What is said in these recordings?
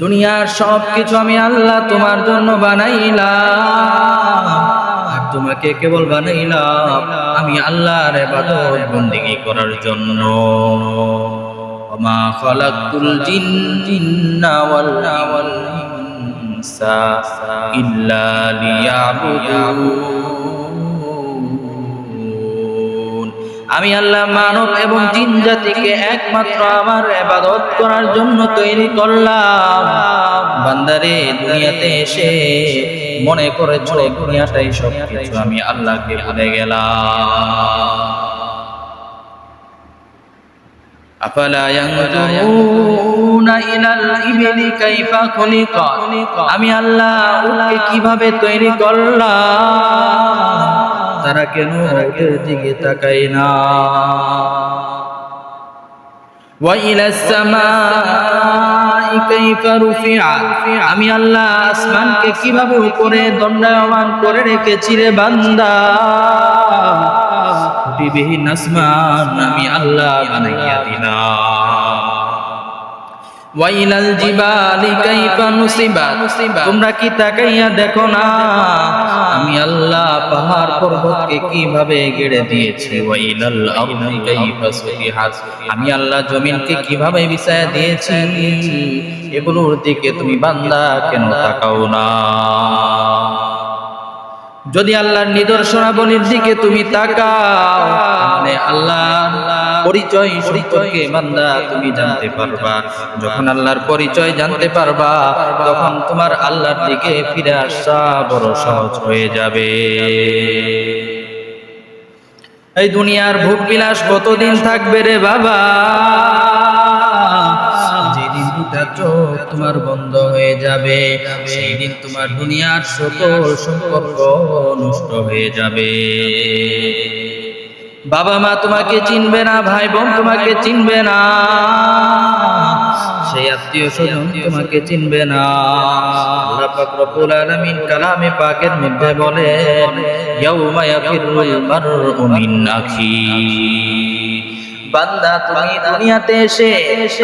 দুনিয়ার সব কিছু আমি আল্লাহ তোমার জন্য বানাইলাম। আর তোমাকে কেবল বানাইলাম? আমি আল্লাহর ইবাদত বন্দেগী করার জন্য। ওমা খালাকুল জিন্না ওয়াল ইনসা ইল্লা লিয়াবুদুন। আমি আল্লাহ মানব এবং জিন জাতিকে একমাত্র আমার এবাদত করার জন্য তৈরি করলাম। বান্দারে, দুনিয়াতে এসে মনে করেছ, দুনিয়াটাই সব কিছু আমি আল্লাহকে ভুলে গেলাম। আফালা ইয়ানজুরুনা ইলাল ইবলি কাইফা খুলিকাত আমি আল্লাহ ওকে কীভাবে তৈরি করলাম? তারা কেন দিকে তাকাই না? আমি আল্লাহ আসমানকে কীভাবে উপরে দণ্ডায়মান করে রেখেছি রে বান্দা? বিবিহীন আসমান আমি আল্লাহ বানাইয়া দিলাম। ওয়াইলাল জিবালি কাইফা নুসিবা। তোমরা কি তাকাইয়া দেখো না? পাহাড় পর্বতকে কীভাবে গেড়ে দিয়েছি? ওয়াইলাল আরদি কাইফা সুতিহাত আমি আল্লাহ জমিনকে কীভাবে বিছায়া দিয়েছি? এগুলোর দিকে তুমি বান্দা কেন তাকাও না? যদি আল্লাহর নিদর্শনাবলীর দিকে তুমি তাকাও, তাহলে আল্লাহ পরিচয় সম্পর্কে বান্দা তুমি জানতে পারবা। যখন আল্লাহর পরিচয় জানতে পারবা, তখন তোমার আল্লাহর দিকে ফিরে আসা বড় সহজ হয়ে যাবে। এই দুনিয়ার ভোগ বিলাস কতদিন থাকবে রে বাবা? চোখ তোমার বন্ধ হয়ে যাবে। সেই তোমার দুনিয়ার সকল সম্পর্ক নষ্ট হয়ে যাবে। বাবা মা তোমাকে চিনবে না, ভাই বোন তোমাকে চিনবে না। সেই আত্মীয় স্বজন তোমাকে চিনবে না। আল্লাহ পাক রব্বুল আলামিন কালামে পাকের মধ্যে বলেন, ইয়াউমা ইয়াফিরুল মারউ মিন আখি বান্দা, তুমি দুনিয়াতে এসে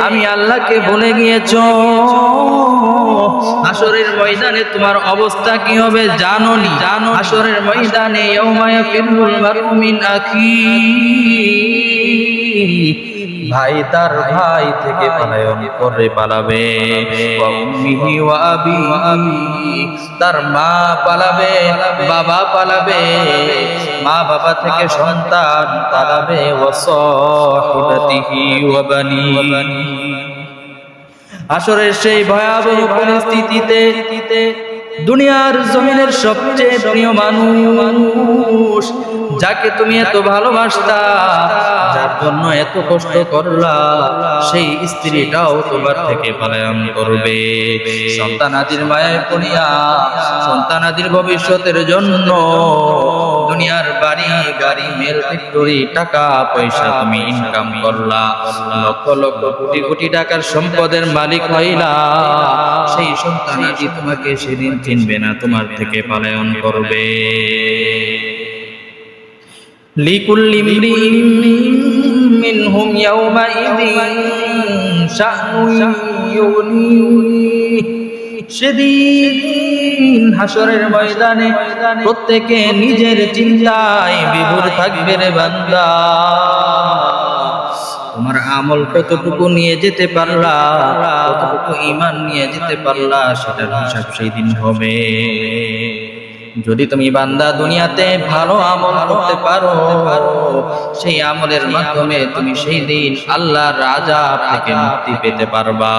আমি আল্লাহকে ভুলে গিয়েছ। আসরের ময়দানে তোমার অবস্থা কি হবে জানো নি? জানো আসরের ময়দানে ইয়াউমা ইয়াফিরুল মারউ মিন ভাই তার ভাই থেকে পালায়ন করে পালাবে। তার মা পালাবে, বাবা পালাবে, মা বাবা থেকে সন্তান পালাবে। আসরের সেই ভয়াবহ পরিস্থিতিতে দুনিয়ার জমিনের সবচেয়ে প্রিয় মানুষ, যাকে তুমি এত ভালোবাসতা, যার জন্য এত কষ্ট করলা, সেই স্ত্রীটাও তোমার থেকে পালায়ন করবে। সন্তানাদির মায়ায় পড়িয়া সন্তানাদির ভবিষ্যতের জন্য দুনিয়ার বাড়ি, গাড়ি মেল ফ্যাক্টরি টাকা, পয়সা তুমি ইনকাম করলা। লক্ষ লক্ষ কোটি কোটি টাকার সম্পদের মালিক হইলা। সেই সন্তানাদি তোমাকে সেদিন চিনবে না, তোমার থেকে পালায়ন করবে। লিকুল্লি ইমরিইন মিনহুম ইয়াউমাইযিন শা'নুন ইউগনিহি সেদিন হাসরের ময়দানে প্রত্যেকে নিজের চিন্তায় বিভোর থাকবে রে বান্দা। তোমার আমল কতটুকু নিয়ে যেতে পারলা, কতটুকু ইমান নিয়ে যেতে পারলা, সেটার হিসাব সেই দিন হবে। যদি তুমি বান্দা দুনিয়াতে ভালো আমল করতে পারো, সেই আমলের মাধ্যমে তুমি সেই দিন আল্লাহর রাজা থেকে মুক্তি পেতে পারবা।